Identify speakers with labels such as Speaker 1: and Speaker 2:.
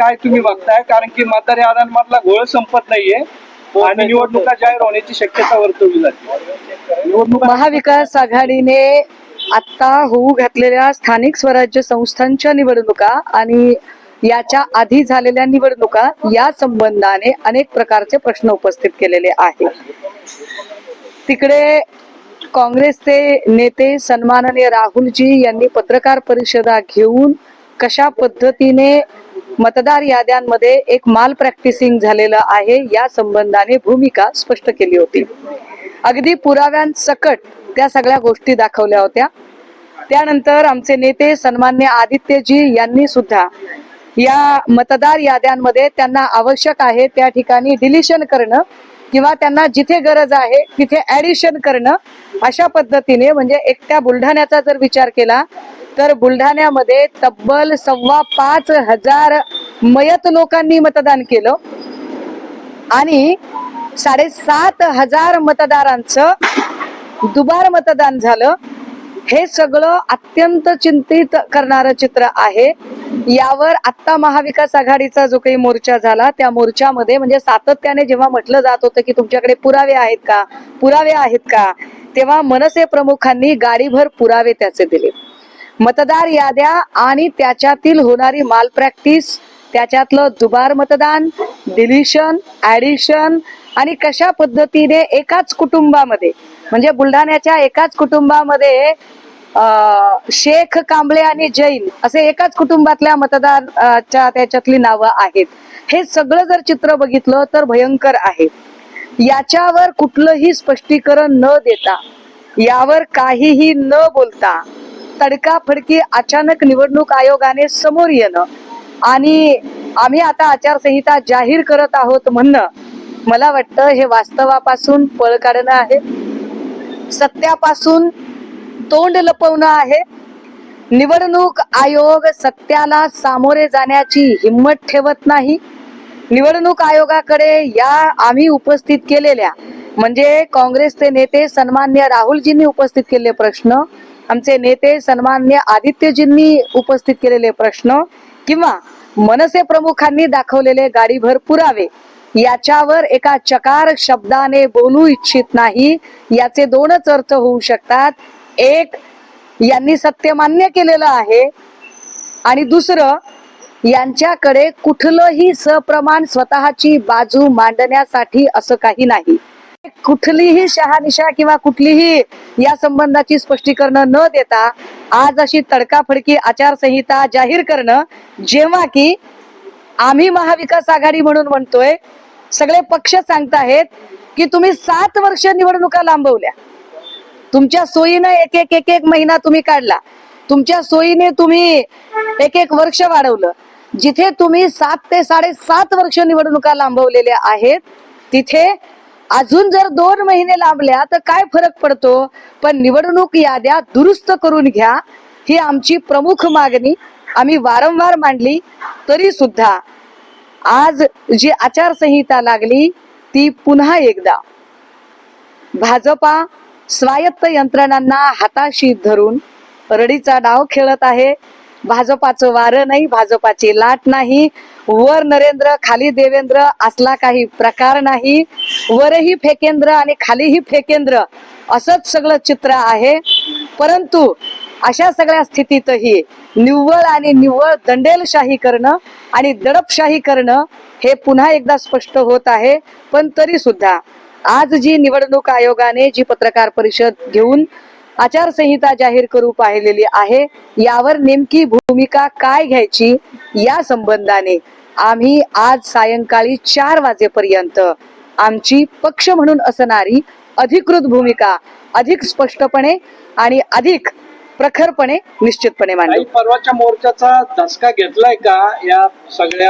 Speaker 1: काय तुम्ही बघताय? कारण की मतदार याद्यांमधला घोळ संपत नाहीये आणि निवडणुका जाहीर होण्याची शक्यता वर्तवली जाते. निवडणुका
Speaker 2: महाविकास आघाडीने आता होऊ घातलेल्या स्थानिक स्वराज्य संस्थांच्या निवडणुका आणि याच्या आधी झालेल्या निवडणुका या संबंधाने अनेक प्रकारचे प्रश्न उपस्थित केलेले आहेत. तिकडे काँग्रेसचे नेते सन्माननीय राहुलजी यांनी पत्रकार परिषदा घेऊन कशा पद्धतीने मतदार याद्यांमध्ये एक माल प्रॅक्टिसिंग झालेलं आहे. या संबंधाने भूमिका स्पष्ट केली होती. अगदी पुराव्यांसकट त्या सगळ्या गोष्टी दाखवल्या होत्या. त्यानंतर आमचे नेते सन्मान्य आदित्यजी यांनी सुद्धा या मतदार याद्यांमध्ये त्यांना आवश्यक आहे त्या ठिकाणी डिलिशन करणं किंवा त्यांना जिथे गरज आहे तिथे ऍडिशन करणं अशा पद्धतीने म्हणजे एकट्या बुलढाण्याचा जर विचार केला तर बुलढाण्यामध्ये तब्बल सव्वा पाच हजार मयत लोकांनी मतदान केलं. आणि साडेसात हजार मतदारांचं दुबार मतदान झालं. हे सगळं अत्यंत चिंतित करणारं चित्र आहे. यावर आत्ता महाविकास आघाडीचा जो काही मोर्चा झाला त्या मोर्चामध्ये म्हणजे सातत्याने जेव्हा म्हटलं जात होतं की तुमच्याकडे पुरावे आहेत का पुरावे आहेत का तेव्हा मनसे प्रमुखांनी गाडीभर पुरावे त्याचे दिले. मतदार याद्या आणि त्याच्यातील होणारी माल प्रॅक्टिस त्याच्यातलं दुबार मतदान डिलिशन ऍडिशन आणि कशा पद्धतीने एकाच कुटुंबामध्ये म्हणजे बुलढाण्याच्या एकाच कुटुंबामध्ये अं, शेख कांबळे आणि जैन असे एकाच कुटुंबातल्या मतदारच्या त्याच्यातली नावं आहेत. हे सगळं जर चित्र बघितलं तर भयंकर आहे. याच्यावर कुठलंही स्पष्टीकरण न देता यावर काहीही न बोलता तडकाफडकी अचानक निवडणूक आयोगाने समोर येणं. आणि आम्ही आता आचारसंहिता जाहीर करत आहोत म्हणणं मला वाटतं हे वास्तवापासून पळ काढणं आहे. सत्यापासून तोंड लपवणं आहे. निवडणूक आयोग सत्याला सामोरे जाण्याची हिंमत ठेवत नाही. निवडणूक आयोगाकडे या आम्ही उपस्थित केलेल्या म्हणजे काँग्रेसचे नेते सन्मान्य राहुलजींनी उपस्थित केलेले प्रश्न. आमचे नेते सन्मान्य आदित्यजींनी उपस्थित केलेले प्रश्न किंवा मनसे प्रमुखांनी दाखवलेले गाडीभर पुरावे याच्यावर एका चकार शब्दाने बोलू इच्छित नाही याचे दोनच अर्थ होऊ शकतात. एक यांनी सत्य मान्य केलेलं आहे. आणि दुसरं यांच्याकडे कुठलंही सप्रमाण स्वतःची बाजू मांडण्यासाठी असं काही नाही. कुठलीही शहानिशा किंवा कुठलीही या संबंधाची स्पष्टीकरण न देता आज अशी तडकाफडकी आचारसंहिता जाहीर करणं जेव्हा की आम्ही महाविकास आघाडी म्हणून म्हणतोय सगळे पक्ष सांगताहेत की तुम्ही सात वर्ष निवडणुका लांबवल्या. तुमच्या सोयीनं एक एक एक एक महिना तुम्ही काढला. तुमच्या सोयीने तुम्ही एक एक वर्ष वाढवलं. जिथे तुम्ही सात ते साडेसात वर्ष निवडणुका लांबवलेल्या आहेत तिथे अजून जर दोन महिने लांबल्या तर काय फरक पडतो? पण निवडणूक याद्या दुरुस्त करून घ्या. ही आमची प्रमुख मागणी. आम्ही वारंवार मांडली तरी सुद्धा आज जी आचारसंहिता लागली ती पुन्हा एकदा. भाजपा स्वायत्त यंत्रणांना हाताशी धरून रडीचा डाव खेळत आहे. भाजपाचं वारं नाही भाजपाची लाट नाही वर नरेंद्र खाली देवेंद्र असला काही प्रकार नाही. वरही फेकेंद्र आणि खालीही फेकेंद्र असंच सगळं चित्र आहे. परंतु अशा सगळ्या स्थितीतही निव्वळ आणि निव्वळ दंडेलशाही करणं आणि दडपशाही करणं हे पुन्हा एकदा स्पष्ट होत आहे. पण तरी सुद्धा आज जी निवडणूक आयोगाने जी पत्रकार परिषद घेऊन आचारसंहिता जाहीर करू पाहिलेली आहे. यावर नेमकी भूमिका काय घ्यायची? या संबंधाने आम्ही आज सायंकाळी चार वाजेपर्यंत आमची पक्ष म्हणून असणारी अधिकृत भूमिका अधिक स्पष्टपणे आणि अधिक प्रखरपणे निश्चितपणे
Speaker 1: मांडली परवाच्या मोर्चाचा धसका घेतलाय का या सगळ्या